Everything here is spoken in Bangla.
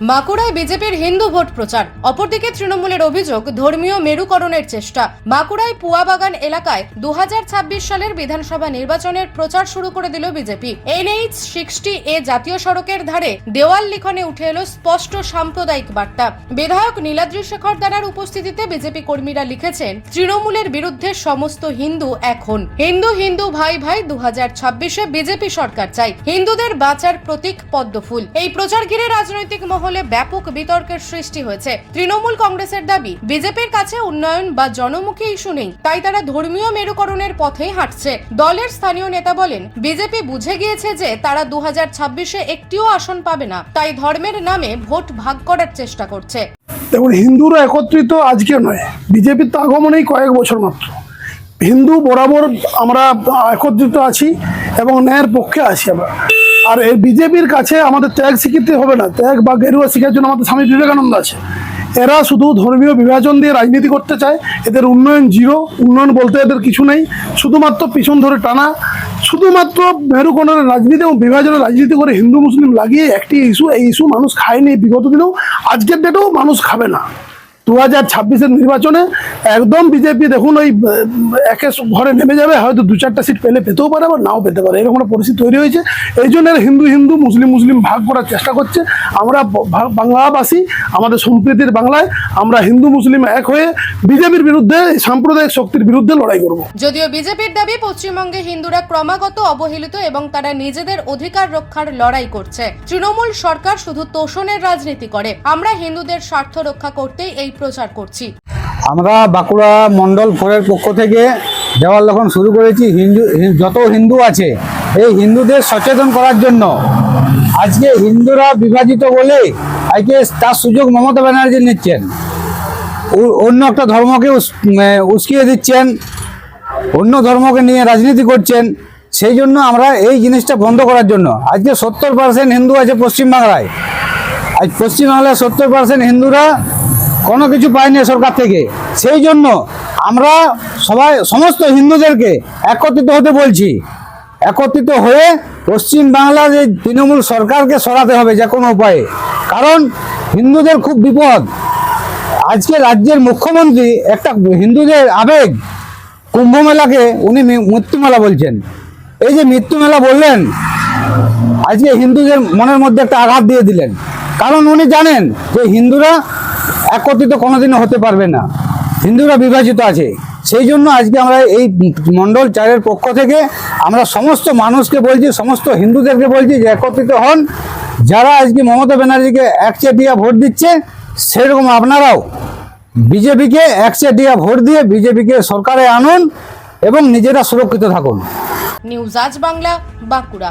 বাঁকুড়ায় বিজেপির হিন্দু ভোট প্রচার। অপরদিকে তৃণমূলের অভিযোগ, ধর্মীয় মেরুকরণের চেষ্টা। বাঁকুড়ায় পুয়াবাগান এলাকায় দু সালের বিধানসভা নির্বাচনের প্রচার শুরু করে দিল বিজেপি। এনএইচ সিক্সটি এ জাতীয় সড়কের ধারে দেওয়াল লিখনে উঠে এলো স্পষ্ট সাম্প্রদায়িক বার্তা। বিধায়ক নীলাদ্রি শেখর দানার উপস্থিতিতে বিজেপি কর্মীরা লিখেছেন, তৃণমূলের বিরুদ্ধে সমস্ত হিন্দু এখন হিন্দু হিন্দু ভাই ভাই দু হাজার বিজেপি সরকার চাই। হিন্দুদের বাঁচার প্রতীক পদ্মফুল। এই প্রচার ঘিরে রাজনৈতিক মহলে ব্যাপক বিতর্কের সৃষ্টি হয়েছে। তৃণমূল কংগ্রেসের দাবি, বিজেপির কাছে উন্নয়ন বা জনমুখী ইস্যু নেই, তাই তারা ধর্মীয় মেরুকরণের পথেই হাঁটছে। দলের স্থানীয় নেতা বলেন, বিজেপি বুঝে গিয়েছে যে তারা দু হাজার ছাব্বিশে একটিও আসন পাবে না, তাই ধর্মের নামে ভোট ভাগ করার চেষ্টা করছে। দেখুন, হিন্দুরা একত্রিত আজকে নয়, বিজেপির তো আগমনেই কয়েক বছর মাত্র। হিন্দু বরাবর আমরা একত্রিত আছি এবং ন্যায়ের পক্ষে আছি আমরা। আর এই বিজেপির কাছে আমাদের ত্যাগ স্বীকৃতি হবে না। ত্যাগ বা গেরুয়া শিখার জন্য আমাদের স্বামী বিবেকানন্দ আছে। এরা শুধু ধর্মীয় বিভাজন দিয়ে রাজনীতি করতে চায়। এদের উন্নয়ন জিরো। উন্নয়ন বলতে এদের কিছু নেই। শুধুমাত্র পিছন ধরে টানা। শুধুমাত্র মেরুকরণের রাজনীতি এবং বিভাজনের রাজনীতি করে হিন্দু, মুসলিম লাগিয়ে একটি ইস্যু, এই ইস্যু মানুষ খায়নি বিগত দিনেও। আজকের ডেটেও মানুষ খাবে না। দু হাজার ছাব্বিশের নির্বাচনে একদম বিজেপি, দেখুন ওই একে ঘরে নেমে যাবে, হয়তো দু চারটা সিট পেলে পেতেও পারে আবার নাও পেতে পারে, এরকম একটা পরিস্থিতি তৈরি হয়েছে। এই জন্য হিন্দু হিন্দু, মুসলিম মুসলিম ভাগ করার চেষ্টা করছে। আমরা বাংলাবাসী, আমাদের সম্প্রীতির বাংলায় আমরা হিন্দু মুসলিম এক হয়ে বিজেপির বিরুদ্ধে সাম্প্রদায়িক শক্তির বিরুদ্ধে লড়াই করব। যদিও বিজেপির দাবি পশ্চিমবঙ্গে হিন্দুরা ক্রমাগত অবহেলিত এবং তারা নিজেদের অধিকার রক্ষার লড়াই করছে। তৃণমূল সরকার শুধু তোষণের রাজনীতি করে। আমরা হিন্দুদের স্বার্থ রক্ষা করতেই এই প্রচার করছি। আমরা বাঁকুড়া মণ্ডল ফোরের পক্ষ থেকে দেওয়াল যখন শুরু করেছি। হিন্দু যত হিন্দু আছে, এই হিন্দুদের সচেতন করার জন্য। আজকে হিন্দুরা বিভাজিত বলে আজকে তার সুযোগ মমতা ব্যানার্জি নিচ্ছেন। অন্য একটা ধর্মকে উস্কিয়ে দিচ্ছেন, অন্য ধর্মকে নিয়ে রাজনীতি করছেন। সেই জন্য আমরা এই জিনিসটা বন্ধ করার জন্য। আজকে সত্তর পার্সেন্ট হিন্দু আছে পশ্চিমবাংলায়। আজ পশ্চিমবাংলায় সত্তর পার্সেন্ট হিন্দুরা কোনো কিছু পায়নি সরকার থেকে। সেই জন্য আমরা সবাই, সমস্ত হিন্দুদেরকে একত্রিত হতে বলছি। একত্রিত হয়ে পশ্চিম বাংলার এই তৃণমূল সরকারকে সরাতে হবে যে কোনো উপায়ে। কারণ হিন্দুদের খুব বিপদ। আজকে রাজ্যের মুখ্যমন্ত্রী একটা হিন্দুদের আবেগ কুম্ভ মেলাকে উনি মৃত্যুমেলা বলছেন। এই যে মৃত্যুমেলা বললেন, আজকে হিন্দুদের মনের মধ্যে একটা আঘাত দিয়ে দিলেন। কারণ উনি জানেন যে হিন্দুরা একত্রিত কোনোদিনও হতে পারবে না। হিন্দুরা বিভাজিত আছে। সেই জন্য আজকে আমরা এই মণ্ডল চারের পক্ষ থেকে আমরা সমস্ত মানুষকে বলছি, সমস্ত হিন্দুদেরকে বলছি যে একত্রিত হন। যারা আজকে মমতা ব্যানার্জিকে একচেটিয়া ভোট দিচ্ছে, সেরকম আপনারাও বিজেপিকে একচেটিয়া ভোট দিয়ে বিজেপিকে সরকারে আনুন এবং নিজেরা সুরক্ষিত থাকুন। নিউজ আজ বাংলা, বাঁকুড়া।